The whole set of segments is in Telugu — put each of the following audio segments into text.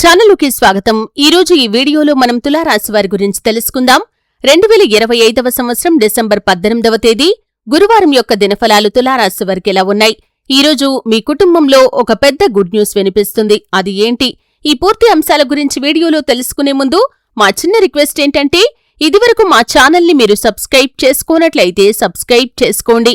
ఛానలుకి స్వాగతం. ఈరోజు ఈ వీడియోలో మనం తులారాశి వారి గురించి తెలుసుకుందాం. రెండు వేల ఇరవై ఐదవ సంవత్సరం డిసెంబర్ పద్దెనిమిదవ తేదీ గురువారం యొక్క దినఫలాలు తులారాశి వారికి ఎలా ఉన్నాయి? ఈరోజు మీ కుటుంబంలో ఒక పెద్ద గుడ్ న్యూస్ వినిపిస్తుంది. అది ఏంటి? ఈ పూర్తి అంశాల గురించి వీడియోలో తెలుసుకునే ముందు మా చిన్న రిక్వెస్ట్ ఏంటంటే ఇదివరకు మా ఛానల్ని మీరు సబ్స్క్రైబ్ చేసుకోనట్లయితే సబ్స్క్రైబ్ చేసుకోండి.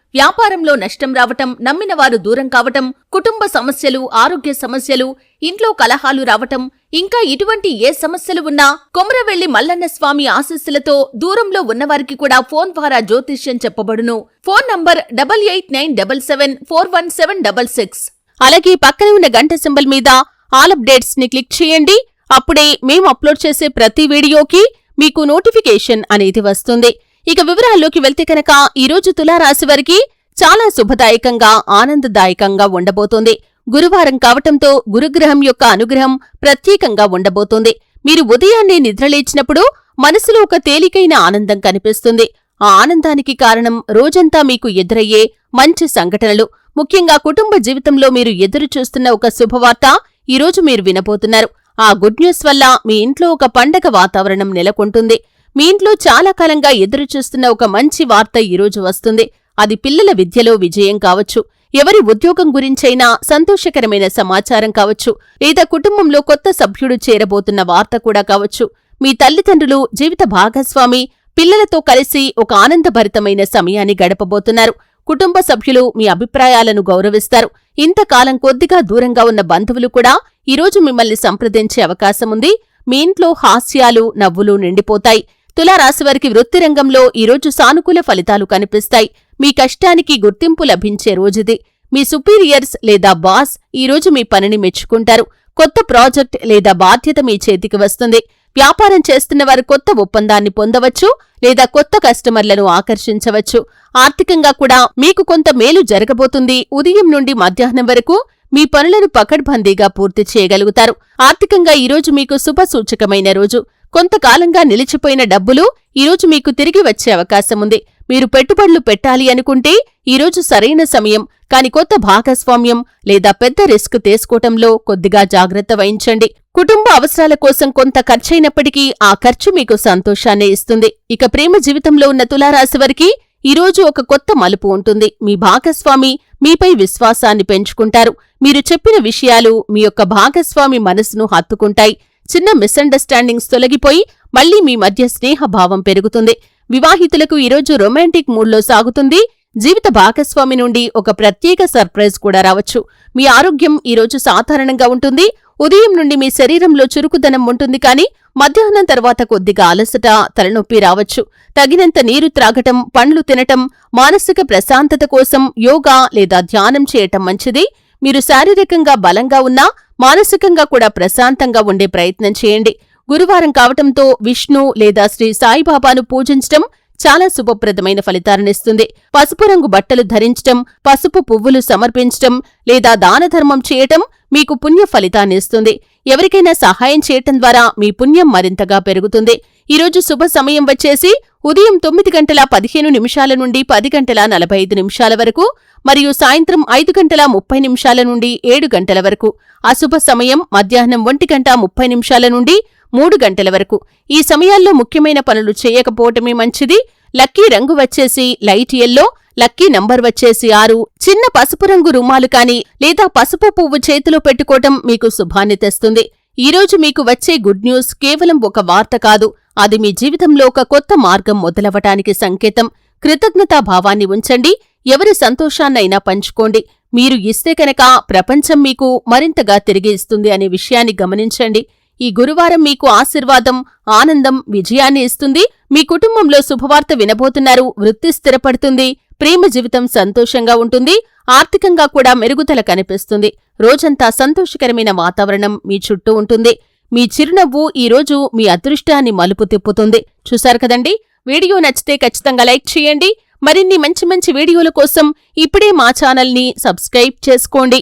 వ్యాపారంలో నష్టం రావటం నమ్మిన వారు దూరం కావటం కుటుంబ సమస్యలు ఆరోగ్య సమస్యలు ఇంట్లో కలహాలు రావటం ఇంకా ఇటువంటి ఏ సమస్యలు ఉన్నా కొమరవెల్లి మల్లన్న స్వామి ఆశస్సులతో దూరంలో ఉన్నవారికి కూడా ఫోన్ ద్వారా జ్యోతిష్యం చెప్పబడును. Phone number double eight nine double seven four one seven double six. అలాగే పక్కనే ఉన్న గంట సింబల్ మీద ఆల్ అప్డేట్స్ని క్లిక్ చేయండి. అప్పుడే మేము అప్లోడ్ చేసే ప్రతి వీడియోకి మీకు నోటిఫికేషన్ అనేది వస్తుంది. ఇక వివరాల్లోకి వెళ్తే కనుక ఈరోజు తులారాశి వారికి చాలా శుభదాయకంగా ఆనందదాయకంగా ఉండబోతోంది. గురువారం కావటంతో గురుగ్రహం యొక్క అనుగ్రహం ప్రత్యేకంగా ఉండబోతోంది. మీరు ఉదయాన్నే నిద్రలేచినప్పుడు మనసులో ఒక తేలికైన ఆనందం కనిపిస్తుంది. ఆ ఆనందానికి కారణం రోజంతా మీకు ఎదురయ్యే మంచి సంఘటనలు. ముఖ్యంగా కుటుంబ జీవితంలో మీరు ఎదురు చూస్తున్న ఒక శుభవార్త ఈరోజు మీరు వినబోతున్నారు. ఆ గుడ్ న్యూస్ వల్ల మీ ఇంట్లో ఒక పండగ వాతావరణం నెలకొంటుంది. మీ ఇంట్లో చాలా కాలంగా ఎదురుచూస్తున్న ఒక మంచి వార్త ఈరోజు వస్తుంది. అది పిల్లల విద్యలో విజయం కావచ్చు. ఎవరి ఉద్యోగం గురించైనా సంతోషకరమైన సమాచారం కావచ్చు. లేదా కుటుంబంలో కొత్త సభ్యుడు చేరబోతున్న వార్త కూడా కావచ్చు. మీ తల్లిదండ్రులు జీవిత భాగస్వామి పిల్లలతో కలిసి ఒక ఆనందభరితమైన సమయాన్ని గడపబోతున్నారు. కుటుంబ సభ్యులు మీ అభిప్రాయాలను గౌరవిస్తారు. ఇంతకాలం కొద్దిగా దూరంగా ఉన్న బంధువులు కూడా ఈరోజు మిమ్మల్ని సంప్రదించే అవకాశముంది. మీ ఇంట్లో హాస్యాలు నవ్వులు నిండిపోతాయి. తులారాశివారికి వృత్తి రంగంలో ఈరోజు సానుకూల ఫలితాలు కనిపిస్తాయి. మీ కష్టానికి గుర్తింపు లభించే రోజుది. మీ సుపీరియర్స్ లేదా బాస్ ఈరోజు మీ పనిని మెచ్చుకుంటారు. కొత్త ప్రాజెక్ట్ లేదా బాధ్యత మీ చేతికి వస్తుంది. వ్యాపారం చేస్తున్న వారు కొత్త ఒప్పందాన్ని పొందవచ్చు లేదా కొత్త కస్టమర్లను ఆకర్షించవచ్చు. ఆర్థికంగా కూడా మీకు కొంత మేలు జరగబోతుంది. ఉదయం నుండి మధ్యాహ్నం వరకు మీ పనులను పకడ్బందీగా పూర్తి చేయగలుగుతారు. ఆర్థికంగా ఈరోజు మీకు శుభ సూచకమైన రోజు. కొంతకాలంగా నిలిచిపోయిన డబ్బులు ఈరోజు మీకు తిరిగి వచ్చే అవకాశముంది మీరు పెట్టుబడులు పెట్టాలి అనుకుంటే ఈరోజు సరైన సమయం కాని కొత్త భాగస్వామ్యం లేదా పెద్ద రిస్క్ తీసుకోవటంలో కొద్దిగా జాగ్రత్త వహించండి. కుటుంబ అవసరాల కోసం కొంత ఖర్చైనప్పటికీ ఆ ఖర్చు మీకు సంతోషాన్ని ఇస్తుంది. ఇక ప్రేమ జీవితంలో ఉన్న తులారాశి వారికి ఈరోజు ఒక కొత్త మలుపు ఉంటుంది. మీ భాగస్వామి మీపై విశ్వాసాన్ని పెంచుకుంటారు. మీరు చెప్పిన విషయాలు మీ యొక్క భాగస్వామి మనసును హత్తుకుంటాయి. చిన్న మిస్అండర్స్టాండింగ్స్ తొలగిపోయి మళ్ళీ మీ మధ్య స్నేహభావం పెరుగుతుంది. వివాహితులకు ఈరోజు రొమాంటిక్ మూడ్లో సాగుతుంది. జీవిత భాగస్వామి నుండి ఒక ప్రత్యేక సర్ప్రైజ్ కూడా రావచ్చు. మీ ఆరోగ్యం ఈరోజు సాధారణంగా ఉంటుంది. ఉదయం నుండి మీ శరీరంలో చురుకుదనం ఉంటుంది కానీ మధ్యాహ్నం తర్వాత కొద్దిగా అలసట తలనొప్పి రావచ్చు. తగినంత నీరు త్రాగటం పండ్లు తినటం మానసిక ప్రశాంతత కోసం యోగా లేదా ధ్యానం చేయటం మంచిది. మీరు శారీరకంగా బలంగా ఉన్నా మానసికంగా కూడా ప్రశాంతంగా ఉండే ప్రయత్నం చేయండి. గురువారం కావటంతో విష్ణు లేదా శ్రీ సాయిబాబాను పూజించటం చాలా శుభప్రదమైన ఫలితాలనిస్తుంది పసుపు రంగు బట్టలు ధరించటం పసుపు పువ్వులు సమర్పించటం లేదా దానధర్మం చేయటం మీకు పుణ్య ఫలితాన్నిస్తుంది ఎవరికైనా సహాయం చేయటం ద్వారా మీ పుణ్యం మరింతగా పెరుగుతుంది. ఈరోజు శుభ సమయం వచ్చేసి ఉదయం తొమ్మిది గంటల పదిహేను నిమిషాల నుండి పది గంటల నలభై ఐదు నిమిషాల వరకు మరియు సాయంత్రం ఐదు గంటల ముప్పై నిమిషాల నుండి ఏడు గంటల వరకు. అశుభ సమయం మధ్యాహ్నం ఒంటి గంట ముప్పై నిమిషాల నుండి మూడు గంటల వరకు. ఈ సమయాల్లో ముఖ్యమైన పనులు చేయకపోవటమే మంచిది. లక్కీ రంగు వచ్చేసి లైట్ ఎల్లో లక్కీ నంబర్ వచ్చేసి ఆరు. చిన్న పసుపు రంగు రుమాలు కాని లేదా పసుపు పువ్వు చేతిలో పెట్టుకోవటం మీకు శుభాన్ని తెస్తుంది. ఈరోజు మీకు వచ్చే గుడ్ న్యూస్ కేవలం ఒక వార్త కాదు. అది మీ జీవితంలో ఒక కొత్త మార్గం మొదలవటానికి సంకేతం. కృతజ్ఞతాభావాన్ని ఉంచండి. ఎవరి సంతోషాన్నైనా పంచుకోండి. మీరు ఇస్తే కనుక ప్రపంచం మీకు మరింతగా తిరిగి ఇస్తుంది అనే విషయాన్ని గమనించండి. ఈ గురువారం మీకు ఆశీర్వాదం ఆనందం విజయాన్ని ఇస్తుంది. మీ కుటుంబంలో శుభవార్త వినబోతున్నారు. వృత్తి స్థిరపడుతుంది. ప్రేమ జీవితం సంతోషంగా ఉంటుంది. ఆర్థికంగా కూడా మెరుగుదల కనిపిస్తుంది. రోజంతా సంతోషకరమైన వాతావరణం మీ చుట్టూ ఉంటుంది. మీ చిరునవ్వు ఈరోజు మీ అదృష్టాన్ని మలుపు తిప్పుతుంది. చూశారు కదండి? వీడియో నచ్చితే ఖచ్చితంగా లైక్ చేయండి. మరిన్ని మంచి మంచి వీడియోల కోసం ఇప్పుడే మా ఛానల్ని సబ్స్క్రైబ్ చేసుకోండి.